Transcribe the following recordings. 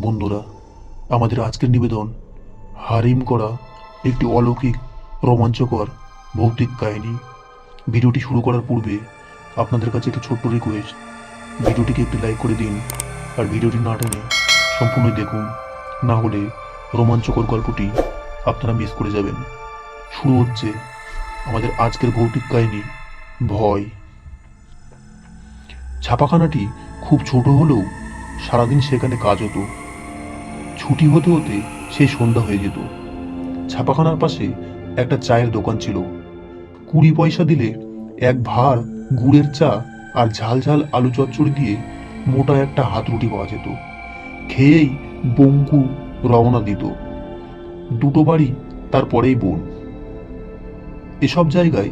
বন্ধুরা, আমাদের আজকের নিবেদন, হারিম করা একটি অলৌকিক, রোমাঞ্চকর, ভৌতিক কাহিনী। ভিডিওটি শুরু করার পূর্বে আপনাদের কাছে একটি ছোট্ট রিকোয়েস্ট ভিডিওটিকে একটি লাইক করে দিন আর ভিডিওটি না টেনে সম্পূর্ণ দেখুন। না হলে রোমাঞ্চকর গল্পটি আপনারা মিস করে যাবেন। শুরু হচ্ছে আমাদের আজকের ভৌতিক কাহিনী, ভয়। ছাপাখানাটি খুব ছোট হলেও সারাদিন সেখানে কাজ হতো। ছুটি হতে হতে সে সন্ধ্যা হয়ে যেত। ছাপাখানার পাশে একটা চায়ের দোকান ছিল। কুড়ি পয়সা দিলে এক ভার গুড়ের চা আর ঝাল ঝাল আলু চচ্চড়ি দিয়ে মোটা একটা হাত রুটি পাওয়া যেত। খেয়েই বঙ্কু রওনা দিত। দুটো বাড়ি তারপরেই বোন। এসব জায়গায়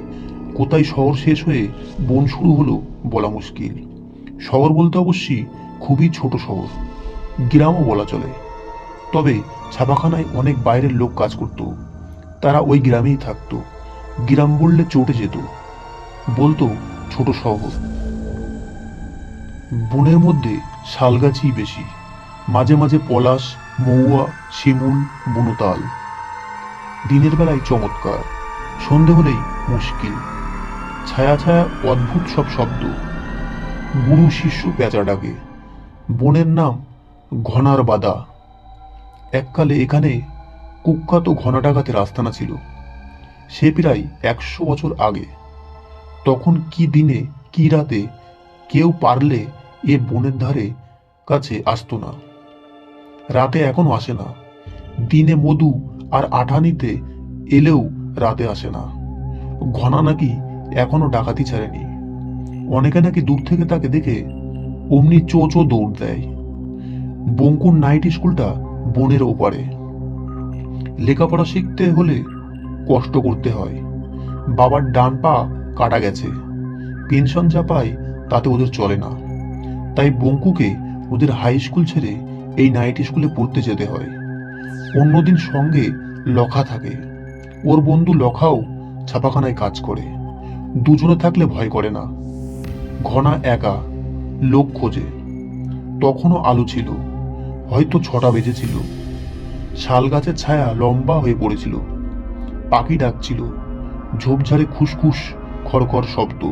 কোথায় শহর শেষ হয়ে বন শুরু হলো বলা মুশকিল। শহর বলতে অবশ্যই খুবই ছোট শহর। গ্রামও বলা চলে। তবে ছাপাখানায় অনেক বাইরের লোক কাজ করত। তারা ওই গ্রামেই থাকতো। গ্রাম বললে চটে যেত। বলতো, ছোট শহর। বনের মধ্যে শালগাছই বেশি। মাঝে মাঝে পলাশ মৌয়া শিমুল, বুনোতাল। দিনের বেলায় চমৎকার, সন্ধে হলেই মুশকিল। ছায়া ছায়া অদ্ভুত সব শব্দ। গুরু শিষ্য পেঁচা ডাকে। বনের নাম ঘনার বাদা এককালে এখানে কুখ্যাত ঘনা ডাকাতের আস্তানা ছিল। সে প্রায় একশো বছর আগে। তখন কি দিনে, কি রাতে কেউ পারলে এ বনের ধারে কাছে আসতো না। রাতে এখনও আসে না। দিনে মধু আর আঠানিতে এলেও রাতে আসে না। ঘনা নাকি এখনও ডাকাতি ছাড়েনি। অনেকে নাকি দূর থেকে তাকে দেখে অমনি চো চো দৌড় দেয়। বঙ্কুর নাইট স্কুলটা বনের ওপারে লেখাপড়া শিখতে হলে কষ্ট করতে হয়। বাবার ডান পা কাটা গেছে। পেনশন যা পায় তাতে ওদের চলে না। তাই বঙ্কুকে ওদের হাই স্কুল ছেড়ে এই নাইট স্কুলে পড়তে যেতে হয়। অন্যদিন সঙ্গে লখা থাকে। ওর বন্ধু লখাও ছাপাখানায় কাজ করে। দুজনে থাকলে ভয় করে না। ঘনা একা, লোক খোঁজে। তখনও আলো ছিল। হয়তো ছটা বেজেছিল। শাল গাছের ছায়া লম্বা হয়ে পড়েছিল। পাখি ডাকছিল। ঝোপঝাড়ে খুসখুস, খড়খড় শব্দ।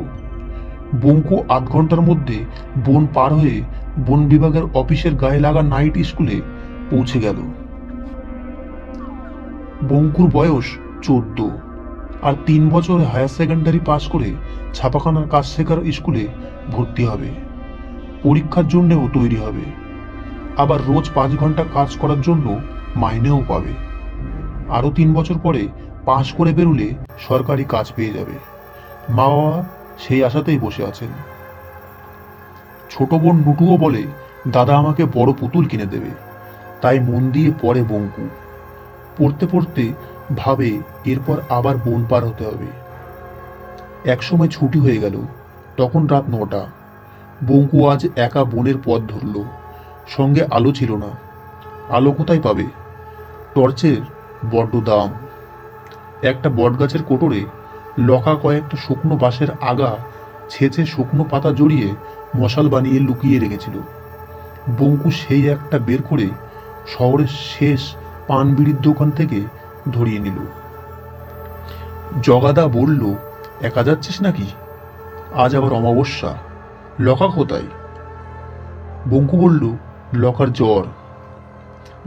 বঙ্কু আধ ঘণ্টার মধ্যে বন পার হয়ে বন বিভাগের অফিসের গায়ে লাগা নাইট স্কুলে পৌঁছে গেল। বঙ্কুর বয়স চোদ্দ। আর তিন বছর হায়ার সেকেন্ডারি পাশ করে ছাপাখানার কাজ শেখার স্কুলে ভর্তি হবে। পরীক্ষার জন্যেও তৈরি হবে। আবার রোজ পাঁচ ঘণ্টা কাজ করার জন্য মাইনেও পাবে। আরও তিন বছর পরে পাশ করে বেরুলে সরকারি কাজ পেয়ে যাবে। মা বাবা সেই আশাতেই বসে আছেন। ছোট বোন নুটুও বলে, দাদা আমাকে বড় পুতুল কিনে দেবে। তাই মন দিয়ে পড়ে বঙ্কু। পড়তে পড়তে ভাবে, এরপর আবার বন পার হতে হবে। একসময় ছুটি হয়ে গেল, তখন রাত নটা। বঙ্কু আজ একা বনের পথ ধরল। সঙ্গে আলো ছিল না। আলো কোথায় পাবে? টর্চের বড্ড দাম। একটা বটগাছের কোটরে লকা কয়েকটা শুকনো বাঁশের আগা ছেঁচে শুকনো পাতা জড়িয়ে মশাল বানিয়ে লুকিয়ে রেখেছিল। বঙ্কু সেই একটা বের করে শহরের শেষ পান বিড়ির দোকান থেকে ধরিয়ে নিল। জগাদা বলল, একা যাচ্ছিস নাকি? আজ আবার অমাবস্যা। লকা কোথায়? বঙ্কু বলল লকার জ্বর।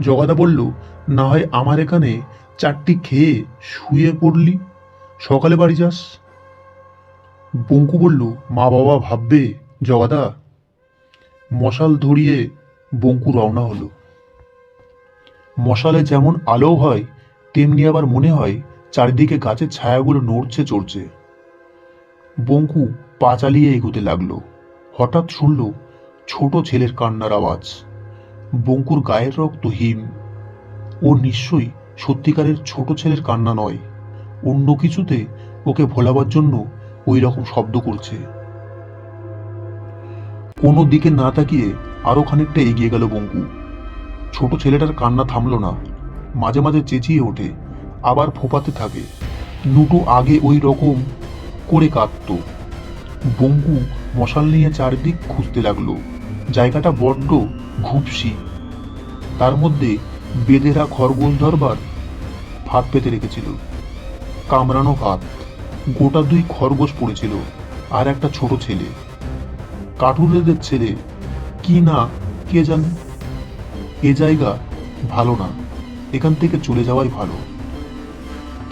জগাদা বলল, না হয় আমার এখানে চারটি খেয়ে শুয়ে পড়লি। সকালে বাড়ি যাস। বঙ্কু বলল, মা বাবা ভাববে, জগাদা। মশাল ধরিয়ে বঙ্কু রওনা হলো। মশালে যেমন আলো হয়, তেমনি আবার মনে হয় চারিদিকে গাছের ছায়াগুলো নড়ছে, চড়ছে। বঙ্কু পা চালিয়ে এগোতে লাগল। হঠাৎ শুনল ছোট ছেলের কান্নার আওয়াজ। বঙ্কুর গায়ের রক্ত হিম। ও নিশ্চয়ই সত্যিকারের ছোট ছেলের কান্না নয়। অন্য কিছুতে ওকে ভোলাবার জন্য ওই রকম শব্দ করছে। কোনো দিকে না তাকিয়ে আরও খানিকটা এগিয়ে গেল বঙ্কু। ছোট ছেলেটার কান্না থামল না। মাঝে মাঝে চেঁচিয়ে ওঠে, আবার ফোপাতে থাকে। নুটু আগে ওই রকম করে কাঁদত। বঙ্কু মশাল নিয়ে চারদিক খুঁজতে লাগল। জায়গাটা বড্ড ঘুপসি। তার মধ্যে বেদেরা খরগোশ ধরবার ভাত পেতে রেখেছিল। কামড়ানো ভাত গোটা দুই খরগোশ পড়েছিল আর একটা ছোট ছেলে। কাঠুরেদের ছেলে কি না কে জানে? এ জায়গা ভালো না। এখান থেকে চলে যাওয়াই ভালো।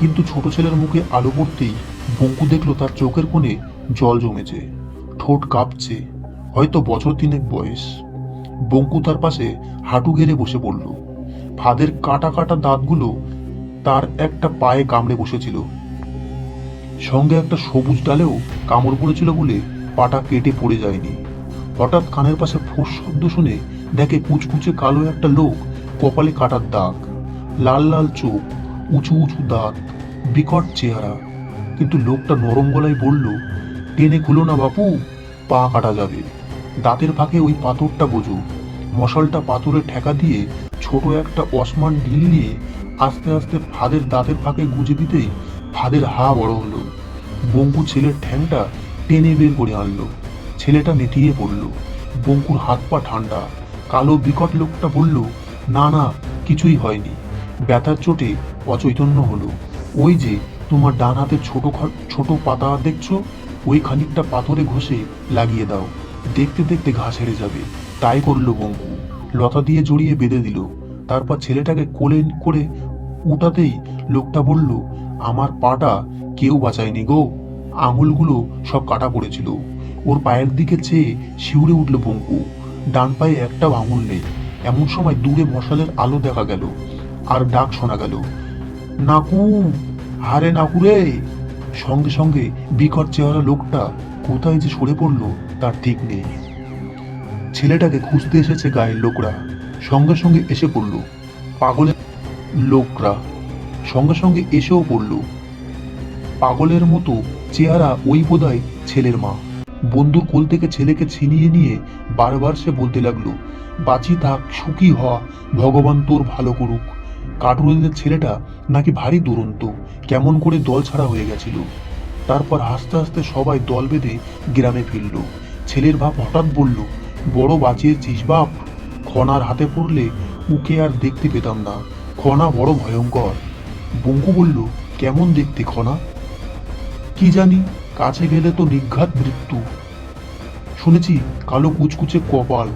কিন্তু ছোট ছেলের মুখে আলো পড়তেই বঙ্কু দেখল তার চোখের কোণে জল জমেছে। ঠোঁট কাঁপছে। হয়তো বছর তিনেক বয়স। বঙ্কু তার পাশে হাঁটু গেড়ে বসে পড়ল। ফাদের কাটা কাটা দাঁতগুলো তার একটা পায়ে কামড়ে বসেছিল। সঙ্গে একটা সবুজ ডালেও কামড় পড়েছিল বলে পাটা কেটে পড়ে যায়নি। হঠাৎ কানের পাশে ফোঁস শব্দ শুনে দেখে কুচকুচে কালো একটা লোক কপালে কাটার দাগ, লাল লাল চোখ, উঁচু উঁচু দাঁত, বিকট চেহারা। কিন্তু লোকটা নরম গলায় বলল, টেনে খুলো না বাপু, পা কাটা যাবে। দাঁতের ফাঁকে ওই পাথরটা বোঝো মশালটা পাথরে ঠেকা দিয়ে ছোট একটা অসমান ঢিল নিয়ে আস্তে আস্তে ফাদের দাঁতের ফাঁকে গুজে দিতেই ফাদের হা বড় হলো। বঙ্কু ছেলের ঠ্যাংটা টেনে বের করে আনলো। ছেলেটা নেতিয়ে পড়ল। বঙ্কুর হাত পা ঠান্ডা। কালো বিকট লোকটা বলল, না না, কিছুই হয়নি। ব্যথার চোটে অচৈতন্য হলো। ওই যে তোমার ডান হাতে ছোট ছোট পাতা দেখছ, ওই খানিকটা পাথরে ঘষে লাগিয়ে দাও। দেখতে দেখতে ঘা ছেড়ে যাবে। তাই করল বঙ্কু লতা দিয়ে জড়িয়ে বেঁধে দিল। তারপর ছেলেটাকে কোলে করে উঠাতেই লোকটা বলল, আমার পাটা কেউ বাঁচায়নি গো। আঙুলগুলো সব কাটা পড়েছিল। ওর পায়ের দিকে চেয়ে শিউরে উঠল বঙ্কু। ডান পায়ে একটাও আঙুল নেই। এমন সময় দূরে মশালের আলো দেখা গেল। আর ডাক শোনা গেল, নাকু, হারে নাকু রে। সঙ্গে সঙ্গে বিকট চেহারা লোকটা কোথায় যে সরে পড়ল তার ঠিক নেই। ছেলেটাকে খুঁজতে এসেছে গায়ের লোকরা। সঙ্গে সঙ্গে এসে পড়ল। পাগলের লোকরা। সঙ্গে সঙ্গে এসেও পড়ল। পাগলের মতো চেহারা ওই বোধহয় ছেলের মা। বন্ধুর কোল থেকে ছেলেকে ছিনিয়ে নিয়ে বারবার সে বলতে লাগল, বাঁচি থাক, সুখী হওয়া ভগবান তোর ভালো করুক। কাটুরিদের ছেলেটা নাকি ভারী দুরন্ত, কেমন করে দল ছাড়া হয়ে গেছিল? তারপর হাসতে হাসতে সবাই দল বেঁধে গ্রামে ফিরল। ছেলের বাপ হঠাৎ বলল, বড় বাঁচিয়েছিস বাপ। খনার হাতে পড়লে উকে আর দেখতে পেতাম না। খনা বড় ভয়ঙ্কর। বঙ্কু বলল, কেমন দেখতে খনা? কি জানি, কাছে গেলে তো নিঘাত মৃত্যু। শুনেছি, কালো কুচকুচে কপাল।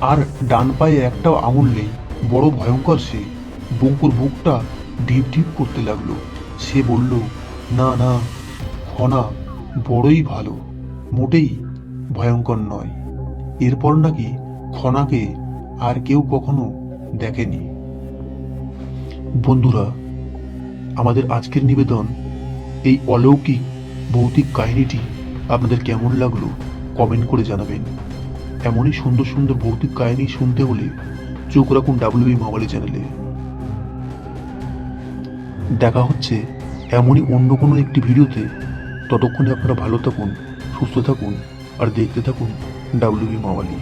আর ডান পায়ে একটা আঙুল নেই, বড় ভয়ঙ্কর সে। বঙ্কুর বুকটা ঢিপ ঢিপ করতে লাগল। সে বলল, না না, খনা বড়ই ভালো। মোটেই ভয়ঙ্কর নয়। এরপর নাকি খনাকে আর কেউ কখনো দেখেনি। বন্ধুরা, আমাদের আজকের নিবেদন এই অলৌকিক ভৌতিক কাহিনীটি আপনাদের কেমন লাগল কমেন্ট করে জানাবেন। এমনই সুন্দর সুন্দর ভৌতিক কাহিনী শুনতে হলে চোখ রাখুন ডাব্লিউবি মোবাইল চ্যানেলে। দেখা হচ্ছে এমনই অন্য কোনো একটি ভিডিওতে। ততক্ষণে আপনারা ভালো থাকুন সুস্থ থাকুন আর দেখতে থাকুন ডাব্লিউবি মাওয়ালি